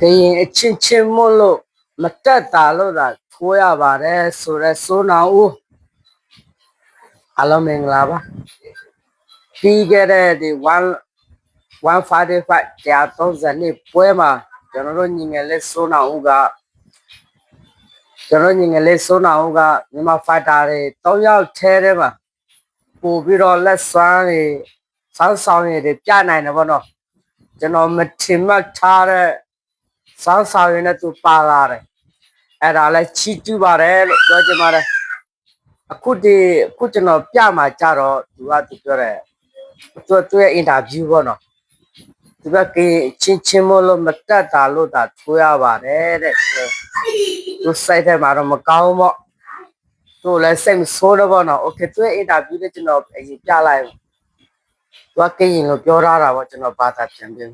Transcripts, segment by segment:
ကရင်အချင်းချင်းမို့လို့မတက်တာလို့သာထိုးရပါတယ်ဆိုရဲဆိုနာဦးအလုံးမင်္ဂလာပါပြီးခဲ့တဲ့ဒီ1 155ကြာ30နှစ်ပွဲမှာကျွန်တော်တို့ညီငယ်လေးဆိုနာဦးကကျွန်တော်ညီငယ်လေးဆိုနာဦးကမြန်မာဖိုက်တာတွေ၃ယောက်ထဲထဲမှာပို့ပြီးတော့လက်စွမ်းတွေစောင်းဆောင်ရည်တွေပြနိုင်တယ်ဗောနော်ကျွန်တော်မထင်မှတ်ထားတဲ့ စောင်းဆောင်ရည်နဲ့သူပါလာတယ်အဲ့ဒါလဲချီတူးပါတယ်လို့ပြောချင်ပါတယ်အခုဒီအခုကျွန်တော်ပြမှာကြတော့သူကသူပြောတယ်သူသူရဲ့အင်တာဗျူးပေါ့နော်သူကကင်းချင်းချင်းမလို့မတက်တာလို့ဒါထိုးရပါတယ်တဲ့သူစိုက်တဲ့မှာတော့မကောင်းပေါ့သူလည်းစိတ်မဆိုးတော့ပေါ့နော်โอเคသူရဲ့အင်တာဗျူးနဲ့ကျွန်တော်အရင်ပြလိုက်သူကကင်းလို့ပြောထားတာပေါ့ကျွန်တော်ဘာသာပြန်ပြန်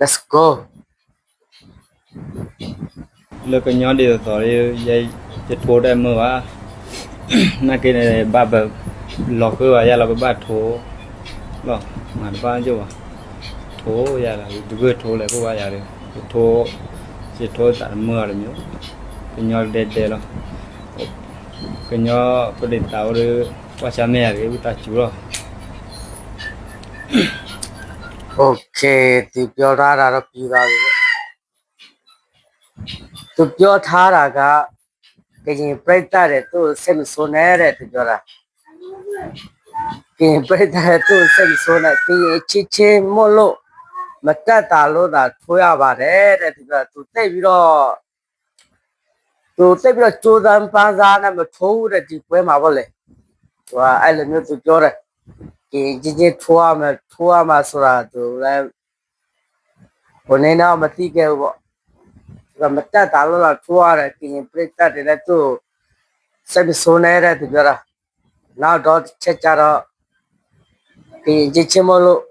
let's go လောကညောဒီဆိုရရဲ့จะโทรได้เมื่อว่า น่ากินอะไรบ้าแบบหลอกคือว่าอย่าเราไปบ้าโทรหรอมาบ้านจ้ะโทรอย่าเราดูก็โทรเลยก็ว่าอย่าเลยโทรจะโทรแต่เมื่ออะไรမျိုးก็ညောเด็ดๆแล้วก็ညောประเด็นตาวหรือว่าชาแม่หรือตาจูหรอ โอเคသူပြောထားတာတော့ပြီးပါပြီဗျ သူပြောထားတာကကရင်ပြိတ္တတဲ့သူ့ကိုစိတ်မဆိုးနဲ့တဲ့သူပြောတာကရင်ပြိတ္တတဲ့သူ့ကိုစိတ်မဆိုးနဲ့ကရင်ချစ်ချင်းမို့လို့မတက်တာလို့သာထိုးရပါတယ်တဲ့သူကသူသိပ်ပြီးတော့သူသိပ်ပြီးတော့ကြိုးစားပန်းစားနဲ့မထိုးဘူးတဲ့ဒီပွဲမှာပေါ့လေသူကအဲ့လိုမျိုးသူပြောတယ်ကင်းကြီးကြီးထိုးရမယ်ထိုးရမှာဆိုတာသူလည်းဘယ်နေတော့မသိခဲ့ဘူးပေါ့ ဒါမတက်တာလို့လားထိုးရတယ်ကင်းပြိတ္တတွေလည်းသူ့စိတ်မဆိုးနေတဲ့သူပြောတာနောက်တော့ချက်ကြတော့ကင်းကြီးချင်းမလို့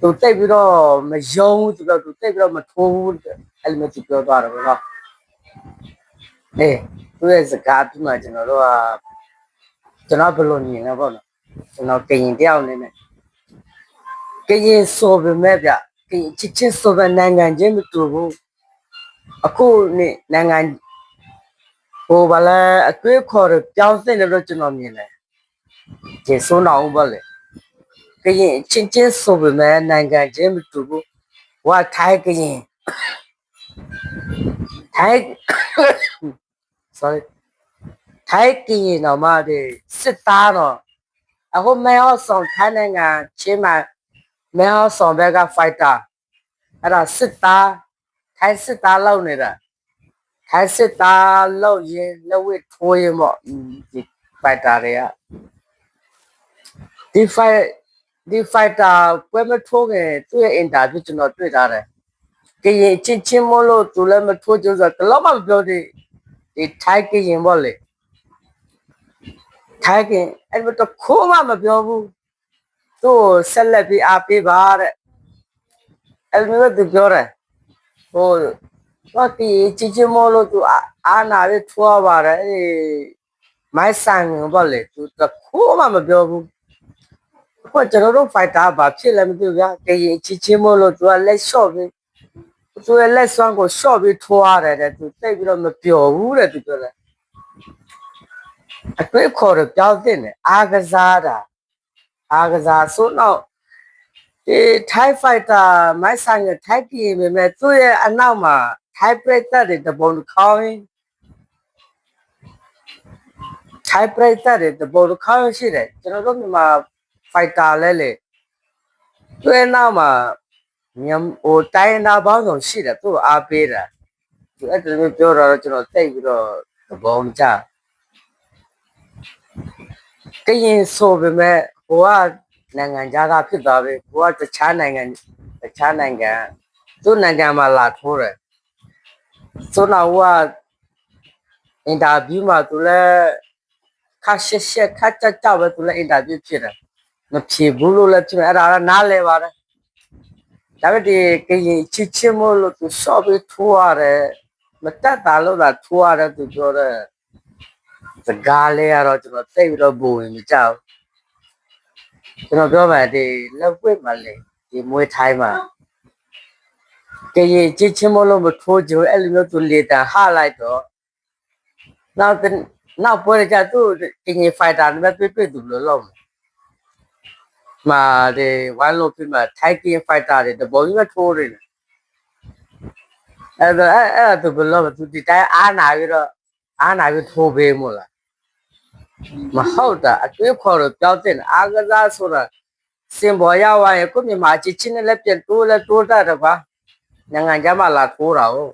သူတိတ်ပြီးတော့မယုံဘူးသူကသူတိတ်ပြီးတော့မထိုးဘူးအဲ့လိုမျိုးသူပြောသွားတယ်ပေါ့နော်အေးသူရဲ့စကားပြီးမှကျွန်တော်တို့ကကျွန်တော်ဘယ်လိုမြင်လဲပေါ့နော်ကျွန်တော်ကရင်တယောက်အနေနဲ့ကရင်ဆိုပေမဲ့ဗျကရင် ချစ်ချင်းဆိုပဲနိုင်ငံချင်းမတူဘူးအခုနေနိုင်ငံဟိုဘာလဲအကွေးခေါ်ရပြောင်းစင်တယ်လို့ကျွန်တော်မြင်တယ်ကျေဆိုးနာဦးပါလေကရင်ချင်းချင်းဆိုပေမဲ့နိုင်ငံချင်းမတူဘူးဝါထိုင်းကရင်ထိုင်း sorry ထိုင်းကရင်တော်မတွေစစ်သားတော့အခုမဲဟောဆောင်ထိုင်းနိုင်ငံချင်းမှာ မဲဟောဆောင်ဘက်ကဖိုက်တာအဲ့ဒါစစ်သားထိုင်းစစ်သားလောက်နေတာထိုင်းစစ်သားလောက်ရင်လက်ဝစ်ထိုးရင်ပေါ့ဒီဖိုက်တာတွေကဒီဖိုက်ဒီဖိုက်တာပွဲမထိုးခင်သူ့ရဲ့အင်တာဗျူးကျွန်တော်တွေ့ထားတယ်ကရင်ချင်းချင်းမလို့သူလည်းမထိုးကြဆိုတော့တော့မှမပြောသေးဒီထိုင်းကရင်ပေါ့လေထိုင်ခင်အဲ့လိုတော့ခိုးမှမပြောဘူး သူ့ကိုဆက်လက်ပြီးအားပေးပါတဲ့အဲ့လိုမျိုးသူပြောတယ်ဟိုတော့ဒီချစ်ချင်မလို့သူအာနာလေးထွားပါတယ်အေးမိုင်းဆန်ဘာလေသူတော့ခိုးမှမပြောဘူးအခုကျွန်တော်တို့ဖိုက်တာဘာဖြစ်လဲမသိဘူးဗျာကရင်ချစ်ချင်မလို့သူကလက်လျှော့ပြီးသူရဲ့လက်စွမ်းကိုလျှော့ပြီးထွားတယ်တဲ့သူတိတ်ပြီးတော့မပျော်ဘူးတဲ့သူပြောတယ်အတွေ့ခေါ်တော့ပြောင်းတင်တယ်အာကစားတာ အာကစားဆိုတော့ဒီထိုင်းဖိုက်တာမိုက်ဆိုင်ရဲ့ထိုင်းပြည်ပဲမဲ့သူ့ရဲ့အနောက်မှာထိုင်းပရိသတ်တွေတပုံတစ်ခေါင်းရင်ထိုင်းပရိသတ်တွေတပုံတစ်ခေါင်းရှိတယ်ကျွန်တော်တို့မြန်မာဖိုက်တာလဲလေသူ့ရဲ့နောက်မှာမြန်ဟိုတိုင်းနာပေါင်းစုံရှိတယ်သူ့ကိုအားပေးတာသူအဲ့ဒါမျိုးပြောတော့ကျွန်တော်သိပြီးတော့သဘောမကျဘူးကရင်ဆိုပေမဲ့ ဟိုကနိုင်ငံခြားသားဖြစ်သွားပြီဟိုကတခြားနိုင်ငံတခြားနိုင်ငံသူ့နိုင်ငံမှာလာထိုးတယ်ဆိုတော့ဟိုကအင်တာဗျူးမှာသူလည်းခါရှက်ရှက်ခါကြကြပဲသူလည်းအင်တာဗျူးဖြစ်တယ်မဖြေဘူးလို့လည်းဖြစ်တယ်အဲ့ဒါကနားလဲပါတယ်ဒါပေမဲ့ဒီကရင်ချစ်ချင်းမို့လို့သူရှော့ပြီးထိုးရတယ်မတက်တာလို့သာထိုးရတယ်သူပြောတယ်စကားလေးကတော့ကျွန်တော်သိပြီးတော့ပုံဝင်မကြောက် ကျွန်တော်ပြောမှဒီလက်ဝစ်မှာလေဒီမွေးထိုင်းမှာကရင်ချစ်ချင်းမလို့မထိုးကြအဲ့လိုမျိုးသူလေတာဟာလိုက်တော့နောက်တဲ့နောက်ပွဲကြသူကရင်ဖိုက်တာနဲ့တွေ့တွေ့သူလို့လုံးမာဒီဝိုင်းလို့ပြမှာထိုက်ကင်ဖိုက်တာတွေတဘောကြီးမထိုးနေတယ်အဲ့ဒါအဲ့အဲ့ဒါသူဘယ်လိုသူဒီတိုင်းအားနာပြီးတော့အားနာပြီးထိုးပေးမို့လား မဟုတ်တာအတွေ့ခေါ်တော့ပြောင်းတဲ့အာကစားဆိုတာစင်ပေါ်ရောက်သွားရင်ကိုမြမချစ်ချင်းနဲ့လည်းပြန်တိုးလည်းတိုးတတ်တယ်ကွာနိုင်ငံခြားမှာလာထိုးတာဟုတ်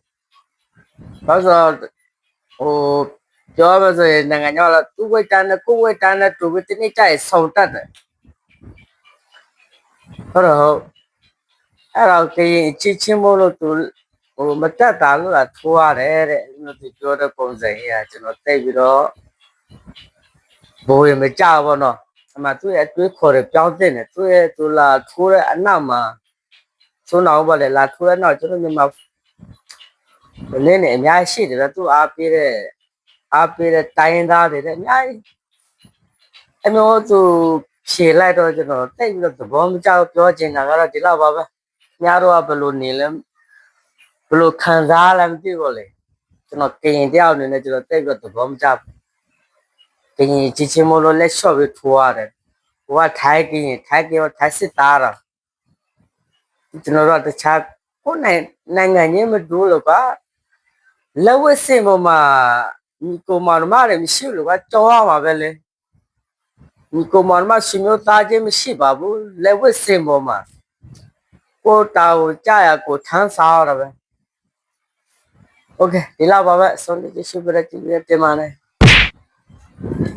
ဘာလို့ဆိုတော့ဟိုပြောရမဆိုရင်နိုင်ငံခြားလာသူ့ဝိတ်တန်းနဲ့ကိုယ်ဝိတ်တန်းနဲ့တူပြီးတနေ့ကျရင်ဆုံတက်တယ်ဟုတ်တော့ဟုတ်အဲ့တော့ကရင်အချစ်ချင်းမို့လို့သူဟိုမတက်တာလို့လာထိုးရတယ်တဲ့အဲ့လိုသူပြောတဲ့ပုံစံကြီးကကျွန်တော်သိပြီးတော့ဘိုးရမကြဘောနော်အမှသူ့ရဲ့အတွေးခေါ်တဲ့ပြောင်းတဲ့ နဲ့သူ့ရဲ့သူလာထိုးတဲ့အနောက်မှာဆိုတော့ဘာလဲလာထိုးရတော့ကျွန်တော်မြန်မာနည်းနည်းအများကြီးရှိတယ်သူအားပေးတဲ့အားပေးတဲ့တိုင်းသားတွေတဲ့အများကြီးအမျိုးသူဖြေလိုက်တော့ကျွန်တော်တိတ်ပြီးတော့သဘောမကျဘူးပြောချင်တာကတော့ဒီလောက်ပါပဲများတော့ဘယ်လိုနေလဲဘယ်လိုခံစားလဲမသိဘူးလေကျွန်တော်ကရင်တယောက်အနေနဲ့ ကရင်ကြီးချင်းမလို့လက်လျှော့ပြီးထိုးရတယ်ဟိုကထိုင်းကရင်ထိုင်းကရောထိုင်းစစ်သားတော့ကျွန်တော်တို့တခြားကိုနိုင်နိုင်ငံချင်းမတူလို့ကလက်ဝတ်စင်ပေါ်မှာမိကိုမာမရမရှိလို့ကကြောက်ရမှာပဲလေမိကိုမာမရှင်မျိုးသားချင်းမရှိပါဘူးလက်ဝတ်စင်ပေါ်မှာကိုတာကိုကြာရကိုထမ်းစားရတာပဲ ओके दिला बाबा सोने की शुभ रखी टेमाने Thank you.